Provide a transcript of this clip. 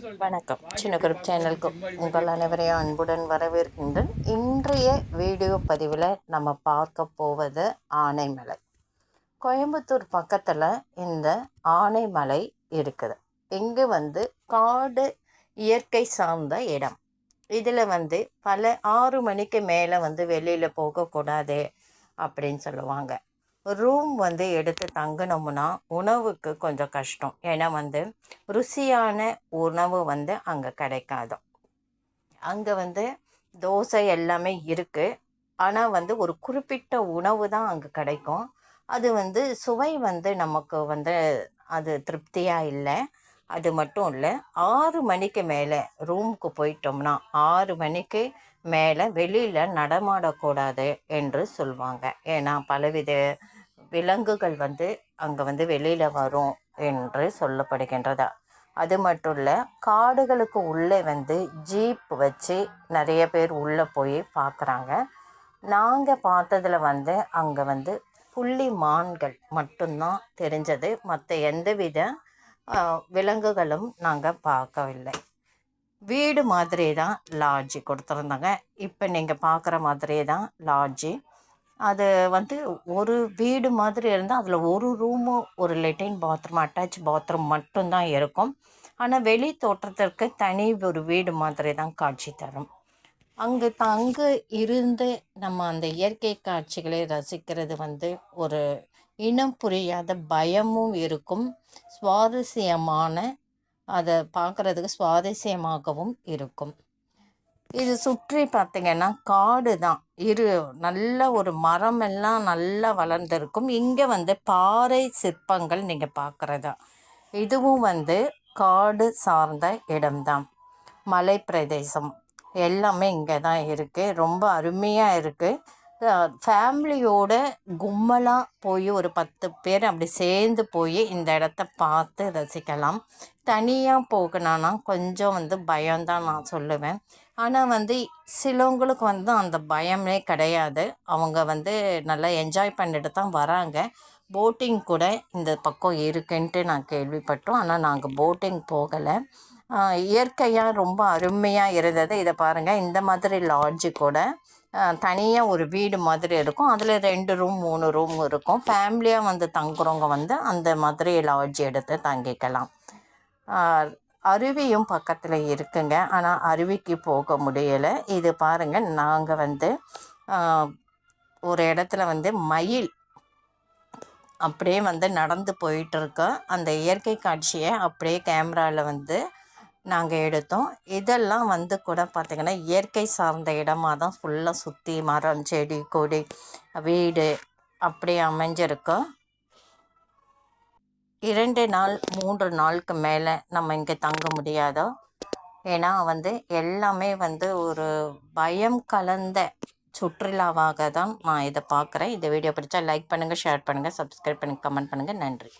வணக்கம். சின்ன குரூப் சேனலுக்கு உங்கள் அனைவரையும் அன்புடன் வரவேற்கின்றேன். இன்றைய வீடியோ பதிவில் நம்ம பார்க்க போவது ஆனைமலை. கோயம்புத்தூர் பக்கத்தில் இந்த ஆனைமலை இருக்குது. இங்கே வந்து காடு இயற்கை சார்ந்த இடம். இதில் வந்து பல ஆறு மணிக்கு மேலே வந்து வெளியில் போகக்கூடாது அப்படின்னு சொல்லுவாங்க. ரூம் வந்து எடுத்து தங்கினோம்னா உணவுக்கு கொஞ்சம் கஷ்டம். ஏன்னா வந்து ருசியான உணவு வந்து அங்கே கிடைக்காது. அங்கே வந்து தோசை எல்லாமே இருக்குது ஆனால் வந்து ஒரு குறிப்பிட்ட உணவு தான் அங்கே கிடைக்கும். அது வந்து சுவை வந்து நமக்கு வந்து அது திருப்தியாக இல்லை. அது மட்டும் இல்லை ஆறு மணிக்கு மேலே ரூமுக்கு போயிட்டோம்னா ஆறு மணிக்கு மேலே வெளியில் நடமாடக்கூடாது என்று சொல்லுவாங்க ஏன்னா பலவித விலங்குகள் வந்து அங்கே வந்து வெளியில் வரும் என்று சொல்லப்படுகின்றது. அது மட்டும் இல்லை காடுகளுக்கு உள்ளே வந்து ஜீப் வச்சு நிறைய பேர் உள்ளே போய் பார்க்குறாங்க நாங்கள் பார்த்ததில் வந்து அங்கே வந்து புள்ளி மான்கள் மட்டும்தான் தெரிஞ்சது. மற்ற எந்தவித விலங்குகளும் நாங்கள் பார்க்கவில்லை. வீடு மாதிரி தான் லாட்ஜி கொடுத்துருந்தாங்க. இப்போ நீங்கள் பார்க்குற மாதிரியே தான் லாட்ஜி அது வந்து ஒரு வீடு மாதிரி இருந்தால் அதில் ஒரு ரூமும் ஒரு லெட்டின் பாத்ரூம் அட்டாச் பாத்ரூம் மட்டும்தான் இருக்கும். ஆனால் வெளி தோற்றத்திற்கு தனி ஒரு வீடு மாதிரி தான் காட்சி தரும். அங்கே தங்கு இருந்து நம்ம அந்த இயற்கை காட்சிகளை ரசிக்கிறது வந்து ஒரு இனம் புரியாத பயமும் இருக்கும். சுவாரஸ்யமான அதை பார்க்குறதுக்கு சுவாரஸ்யமாகவும் இருக்கும். இது சுற்றி பார்த்திங்கன்னா காடு தான் இரு நல்ல ஒரு மரம் எல்லாம் நல்லா வளர்ந்துருக்கும். இங்கே வந்து பாறை சிற்பங்கள் நீங்கள் பார்க்குறதா இதுவும் வந்து காடு சார்ந்த இடம்தான். மலை பிரதேசம் எல்லாமே இங்கே தான் இருக்குது ரொம்ப அருமையாக இருக்குது ஃபேமிலியோட கும்மலாக போய் ஒரு பத்து பேர் அப்படி சேர்ந்து போய் இந்த இடத்த பார்த்து ரசிக்கலாம். தனியாக போகணும்னா கொஞ்சம் வந்து பயம்தான் நான் சொல்லுவேன். ஆனால் வந்து சிலவங்களுக்கு வந்து அந்த பயமே கிடையாது. அவங்க வந்து நல்லா என்ஜாய் பண்ணிட்டு தான் வராங்க. போட்டிங் கூட இந்த பக்கம் இருக்குன்ட்டு நான் கேள்விப்பட்டோம். ஆனால் நாங்கள் போட்டிங் போகலை. இயற்கையாக ரொம்ப அருமையாக இருந்தது. இதை பாருங்கள் இந்த மாதிரி லாட்ஜு கூட. தனியாக ஒரு வீடு மாதிரி இருக்கும். அதில் ரெண்டு ரூம் மூணு ரூம் இருக்கும். ஃபேமிலியாக வந்து தங்குறவங்க வந்து அந்த மாதிரி லாட்ஜ் எடுத்து தங்கிக்கலாம். அருவியும் பக்கத்தில் இருக்குங்க. ஆனால் அருவிக்கு போக முடியலை. இது பாருங்கள் நாங்கள் வந்து ஒரு இடத்துல வந்து மயில் அப்படியே வந்து நடந்து போயிட்டுருக்கோம் அந்த இயற்கை காட்சியை அப்படியே கேமராவில் வந்து நாங்கள் எடுத்தோம். இதெல்லாம் வந்து கூட பார்த்திங்கன்னா இயற்கை சார்ந்த இடமாக தான் ஃபுல்லாக சுற்றி மரம் செடி கொடி வீடு அப்படி அமைஞ்சிருக்கோம் இரண்டு நாள் மூன்று நாளுக்கு மேலே நம்ம இங்கே தங்க முடியாதோ? ஏன்னா வந்து எல்லாமே வந்து ஒரு பயம் கலந்த சுற்றுலாவாக தான் நான் இதை பார்க்குறேன் இந்த வீடியோ பிடிச்சா லைக் பண்ணுங்கள் ஷேர் பண்ணுங்கள் சப்ஸ்கிரைப் பண்ணுங்கள் கமெண்ட் பண்ணுங்கள் நன்றி.